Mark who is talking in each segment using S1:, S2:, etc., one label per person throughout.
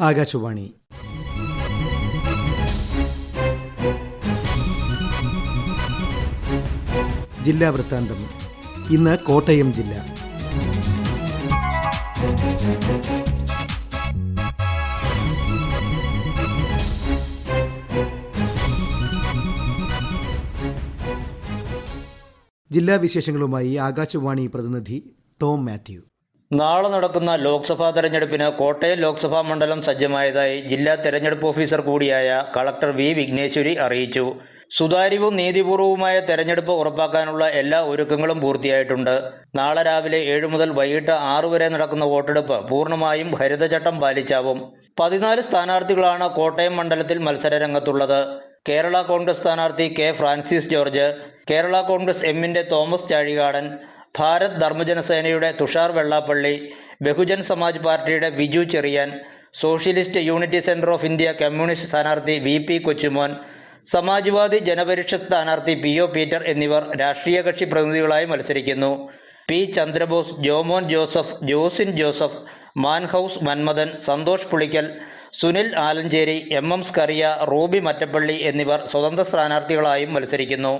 S1: ആകാശവാണി. ജില്ലാ വൃത്താന്തം. ഇന്ന് കോട്ടയം ജില്ല. ജില്ലാ വിശേഷങ്ങളുമായി ആകാശവാണി പ്രതിനിധി ടോം മാത്യു.
S2: നാളെ നടക്കുന്ന ലോക്സഭാ തെരഞ്ഞെടുപ്പിന് കോട്ടയം ലോക്സഭാ മണ്ഡലം സജ്ജമായതായി ജില്ലാ തെരഞ്ഞെടുപ്പ് ഓഫീസർ കൂടിയായ കളക്ടർ വി വിഘ്നേശ്വരി അറിയിച്ചു. സുതാര്യവും നീതിപൂർവവുമായ തെരഞ്ഞെടുപ്പ് ഉറപ്പാക്കാനുള്ള എല്ലാ ഒരുക്കങ്ങളും പൂർത്തിയായിട്ടുണ്ട്. നാളെ രാവിലെ ഏഴ് മുതൽ വൈകിട്ട് ആറ് വരെ നടക്കുന്ന വോട്ടെടുപ്പ് പൂർണമായും ഹരിതചട്ടം പാലിച്ചാവും. പതിനാല് സ്ഥാനാർത്ഥികളാണ് കോട്ടയം മണ്ഡലത്തിൽ മത്സരരംഗത്തുള്ളത്. കേരള കോൺഗ്രസ് സ്ഥാനാർത്ഥി കെ ഫ്രാൻസിസ് ജോർജ് കേരള കോൺഗ്രസ് എമ്മിന്റെ തോമസ് ചാഴികാടൻ ഭാരത് ധർമ്മജനസേനയുടെ തുഷാർ വെള്ളാപ്പള്ളി ബഹുജൻ സമാജ് പാർട്ടിയുടെ Viju Cherian socialist unity centre of India communist സ്ഥാനാർത്ഥി വി പി കൊച്ചുമോൻ സമാജ്വാദി ജനപരിഷത്ത് സ്ഥാനാർത്ഥി പി ഒ പീറ്റർ എന്നിവർ രാഷ്ട്രീയ കക്ഷി പ്രതിനിധികളായി മത്സരിക്കുന്നു. P Chandrabose Jomon Joseph Josin Joseph മാൻഹൌസ് Manmadhan Santhosh Pulickal Sunil Alencherry M M Scaria Ruby Mattappally എന്നിവർ സ്വതന്ത്ര സ്ഥാനാർത്ഥികളായും മത്സരിക്കുന്നു.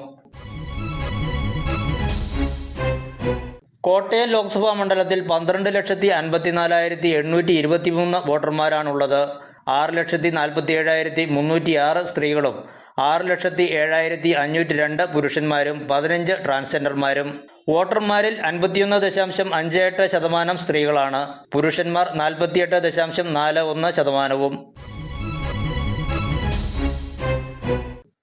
S2: കോട്ടയം ലോക്സഭാ മണ്ഡലത്തിൽ പന്ത്രണ്ട് ലക്ഷത്തി അൻപത്തിനാലായിരത്തി എണ്ണൂറ്റി ഇരുപത്തിമൂന്ന് വോട്ടർമാരാണുള്ളത്. ആറ് ലക്ഷത്തി നാൽപ്പത്തി ഏഴായിരത്തി മുന്നൂറ്റി ആറ് സ്ത്രീകളും ആറ് ലക്ഷത്തി ഏഴായിരത്തി അഞ്ഞൂറ്റി രണ്ട് പുരുഷന്മാരും പതിനഞ്ച് ട്രാൻസ്ജെൻഡർമാരും. വോട്ടർമാരിൽ അൻപത്തിയൊന്ന് ദശാംശം അഞ്ച് എട്ട് ശതമാനം സ്ത്രീകളാണ്. പുരുഷന്മാർ നാൽപ്പത്തിയെട്ട് ദശാംശം നാല് ഒന്ന് ശതമാനവും.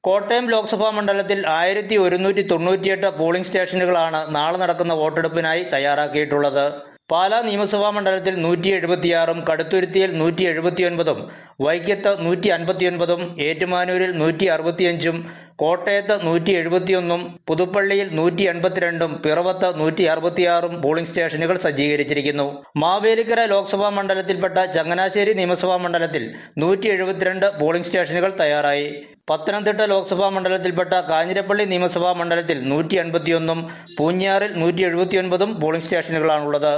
S2: കോട്ടയം ലോക്സഭാ മണ്ഡലത്തിൽ ആയിരത്തി ഒരുന്നൂറ്റി തൊണ്ണൂറ്റിയെട്ട് പോളിംഗ് സ്റ്റേഷനുകളാണ് നാളെ നടക്കുന്ന വോട്ടെടുപ്പിനായി തയ്യാറാക്കിയിട്ടുള്ളത്. പാലാ നിയമസഭാ മണ്ഡലത്തിൽ നൂറ്റി എഴുപത്തിയാറും കടുത്തുരുത്തിയിൽ നൂറ്റി എഴുപത്തിയൊൻപതും വൈക്കത്ത് നൂറ്റി അൻപത്തിയൊൻപതും ഏറ്റുമാനൂരിൽ നൂറ്റി അറുപത്തിയഞ്ചും കോട്ടയത്ത് നൂറ്റി എഴുപത്തിയൊന്നും പുതുപ്പള്ളിയിൽ നൂറ്റി എൺപത്തിരണ്ടും പിറവത്ത് നൂറ്റി അറുപത്തിയാറും പോളിംഗ് സ്റ്റേഷനുകൾ സജ്ജീകരിച്ചിരിക്കുന്നു. മാവേലിക്കര ലോക്സഭാ മണ്ഡലത്തിൽപ്പെട്ട ചങ്ങനാശ്ശേരി നിയമസഭാ മണ്ഡലത്തിൽ നൂറ്റി എഴുപത്തിരണ്ട് പോളിംഗ് സ്റ്റേഷനുകൾ തയ്യാറായി. പത്തനംതിട്ട ലോക്സഭാ മണ്ഡലത്തിൽപ്പെട്ട കാഞ്ഞിരപ്പള്ളി നിയമസഭാ മണ്ഡലത്തിൽ നൂറ്റി എൺപത്തിയൊന്നും പൂഞ്ഞാറിൽ നൂറ്റി എഴുപത്തിയൊൻപതും പോളിംഗ് സ്റ്റേഷനുകളാണുള്ളത്.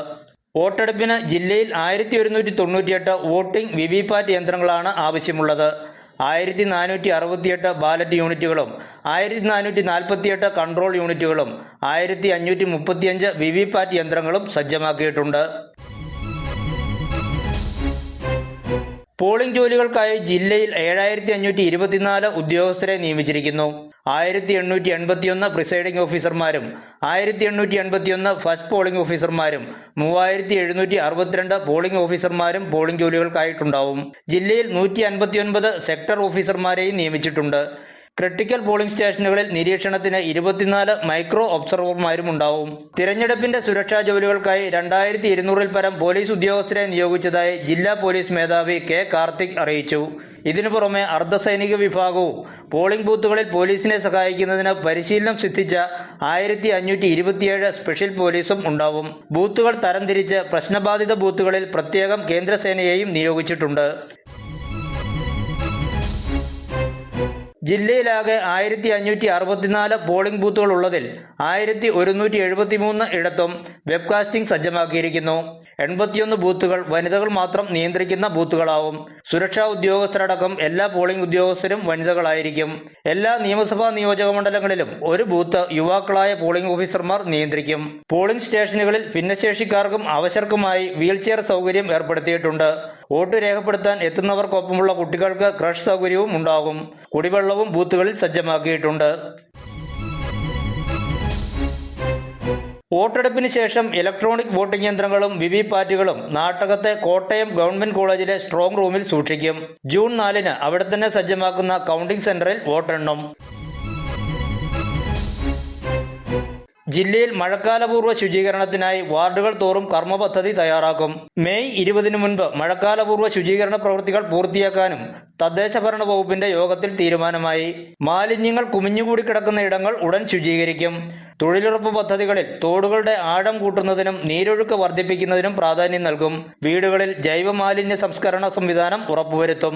S2: വോട്ടെടുപ്പിന് ജില്ലയിൽ ആയിരത്തി ഒരുന്നൂറ്റി തൊണ്ണൂറ്റിയെട്ട് വോട്ടിംഗ് വിവിപാറ്റ് യന്ത്രങ്ങളാണ് ആവശ്യമുള്ളത്. ആയിരത്തി നാനൂറ്റി അറുപത്തിയെട്ട് ബാലറ്റ് യൂണിറ്റുകളും ആയിരത്തി നാനൂറ്റി നാൽപ്പത്തിയെട്ട് കൺട്രോൾ യൂണിറ്റുകളും ആയിരത്തി അഞ്ഞൂറ്റി മുപ്പത്തിയഞ്ച് വി വി പാറ്റ് യന്ത്രങ്ങളും സജ്ജമാക്കിയിട്ടുണ്ട്. പോളിംഗ് ജോലികൾക്കായി ജില്ലയിൽ ഏഴായിരത്തി അഞ്ഞൂറ്റി ഇരുപത്തിനാല് ഉദ്യോഗസ്ഥരെ നിയമിച്ചിരിക്കുന്നു. ആയിരത്തി എണ്ണൂറ്റി എൺപത്തിയൊന്ന് പ്രിസൈഡിംഗ് ഓഫീസർമാരും ആയിരത്തി എണ്ണൂറ്റി എൺപത്തിയൊന്ന് ഫസ്റ്റ് പോളിംഗ് ഓഫീസർമാരും മൂവായിരത്തി എഴുന്നൂറ്റി അറുപത്തിരണ്ട് പോളിംഗ് ഓഫീസർമാരും പോളിംഗ് ജോലികൾക്കായിട്ടുണ്ടാവും. ജില്ലയിൽ നൂറ്റി അൻപത്തിയൊൻപത് സെക്ടർ ഓഫീസർമാരെയും നിയമിച്ചിട്ടുണ്ട്. ക്രിട്ടിക്കൽ പോളിംഗ് സ്റ്റേഷനുകളിൽ നിരീക്ഷണത്തിന് ഇരുപത്തിനാല് മൈക്രോ ഒബ്സർവർമാരും ഉണ്ടാവും. തിരഞ്ഞെടുപ്പിന്റെ സുരക്ഷാ ജോലികൾക്കായി രണ്ടായിരത്തി ഇരുന്നൂറിൽ പരം പോലീസ് ഉദ്യോഗസ്ഥരെ നിയോഗിച്ചതായി ജില്ലാ പോലീസ് മേധാവി കെ കാർത്തിക് അറിയിച്ചു. ഇതിനു പുറമെ അർദ്ധസൈനിക വിഭാഗവും പോളിംഗ് ബൂത്തുകളിൽ പോലീസിനെ സഹായിക്കുന്നതിന് പരിശീലനം സിദ്ധിച്ച ആയിരത്തി അഞ്ഞൂറ്റി ഇരുപത്തിയേഴ് സ്പെഷ്യൽ പോലീസും ഉണ്ടാവും. ബൂത്തുകൾ തരംതിരിച്ച് പ്രശ്നബാധിത ബൂത്തുകളിൽ പ്രത്യേകം കേന്ദ്രസേനയെയും നിയോഗിച്ചിട്ടുണ്ട്. ജില്ലയിലാകെ ആയിരത്തി അഞ്ഞൂറ്റി അറുപത്തിനാല് പോളിംഗ് ബൂത്തുകൾ ഉള്ളതിൽ ആയിരത്തി ഒരുന്നൂറ്റി എഴുപത്തിമൂന്ന് ഇടത്തും വെബ്കാസ്റ്റിംഗ് സജ്ജമാക്കിയിരിക്കുന്നു. എൺപത്തിയൊന്ന് ബൂത്തുകൾ വനിതകൾ മാത്രം നിയന്ത്രിക്കുന്ന ബൂത്തുകളാവും. സുരക്ഷാ ഉദ്യോഗസ്ഥരടക്കം എല്ലാ പോളിംഗ് ഉദ്യോഗസ്ഥരും വനിതകളായിരിക്കും. എല്ലാ നിയമസഭാ നിയോജക മണ്ഡലങ്ങളിലും ഒരു ബൂത്ത് യുവാക്കളായ പോളിംഗ് ഓഫീസർമാർ നിയന്ത്രിക്കും. പോളിംഗ് സ്റ്റേഷനുകളിൽ ഭിന്നശേഷിക്കാർക്കും അവശർക്കുമായി വീൽചെയർ സൗകര്യം ഏർപ്പെടുത്തിയിട്ടുണ്ട്. വോട്ട് രേഖപ്പെടുത്താൻ എത്തുന്നവർക്കൊപ്പമുള്ള കുട്ടികൾക്ക് ക്രഷ് സൗകര്യവും ഉണ്ടാകും. കുടിവെള്ളവും ബൂത്തുകളിൽ സജ്ജമാക്കിയിട്ടുണ്ട്. വോട്ടെടുപ്പിന് ശേഷം ഇലക്ട്രോണിക് വോട്ടിംഗ് യന്ത്രങ്ങളും വിവിപാറ്റുകളും നാട്ടകത്തെ കോട്ടയം ഗവൺമെന്റ് കോളേജിലെ സ്ട്രോങ് റൂമിൽ സൂക്ഷിക്കും. ജൂൺ നാലിന് അവിടെ തന്നെ സജ്ജമാക്കുന്ന കൗണ്ടിംഗ് സെന്ററിൽ വോട്ടെണ്ണും. ജില്ലയിൽ മഴക്കാലപൂർവ ശുചീകരണത്തിനായി വാർഡുകൾ തോറും കർമ്മ പദ്ധതി തയ്യാറാക്കും. മെയ് ഇരുപതിന് മുൻപ് മഴക്കാലപൂർവ ശുചീകരണ പ്രവൃത്തികൾ പൂർത്തിയാക്കാനും തദ്ദേശ ഭരണ വകുപ്പിന്റെ യോഗത്തിൽ തീരുമാനമായി. മാലിന്യങ്ങൾ കുമിഞ്ഞുകൂടി കിടക്കുന്ന ഇടങ്ങൾ ഉടൻ ശുചീകരിക്കും. തൊഴിലുറപ്പ് പദ്ധതികളിൽ തോടുകളുടെ ആഴം കൂട്ടുന്നതിനും നീരൊഴുക്ക് വർദ്ധിപ്പിക്കുന്നതിനും പ്രാധാന്യം നൽകും. വീടുകളിൽ ജൈവ മാലിന്യ സംസ്കരണ സംവിധാനം ഉറപ്പുവരുത്തും.